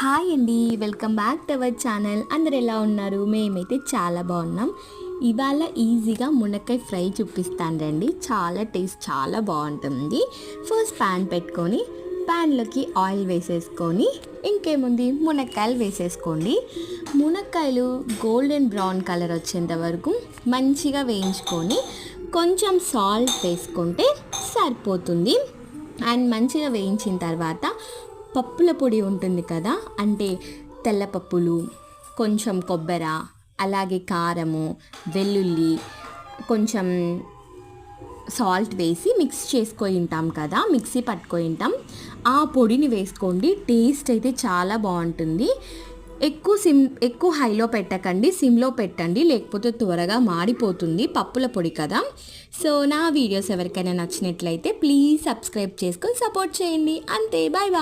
Hi అండి welcome back to our channel. అందరు ఎలా ఉన్నారు? మేమైతే చాలా బాగున్నాం. ఇవాళ ఈజీగా మునక్కాయ ఫ్రై చూపిస్తాను రండి. చాలా టేస్ట్ చాలా బాగుంటుంది. ఫస్ట్ ప్యాన్ పెట్టుకొని ప్యాన్లోకి ఆయిల్ వేసేసుకొని ఇంకేముంది? మునక్కాయలు వేసేసుకోండి. మునక్కాయలు గోల్డెన్ బ్రౌన్ కలర్ వచ్చేంత వరకు మంచిగా వేయించుకొని కొంచెం సాల్ట్ వేసుకుంటే సరిపోతుంది. అండ్ మంచిగా వేయించిన తర్వాత పప్పుల పొడి ఉంటుంది కదా అంటే తెల్లపప్పులు కొంచెం కొబ్బర అలాగే కారము వెల్లుల్లి కొంచెం సాల్ట్ వేసి మిక్స్ చేసుకొని ఉంటాం కదా మిక్సీ పట్టుకొని ఉంటాం. ఆ పొడిని వేసుకోండి టేస్ట్ అయితే చాలా బాగుంటుంది. ఎక్కువ సిమ్ ఎక్కువ హైలో పెట్టకండి సిమ్లో పెట్టండి లేకపోతే త్వరగా మాడిపోతుంది పప్పుల పొడి కదా. సో నా వీడియోస్ ఎవరికైనా నచ్చినట్లయితే ప్లీజ్ సబ్స్క్రైబ్ చేసుకొని సపోర్ట్ చేయండి. అంతే బాయ్ బాయ్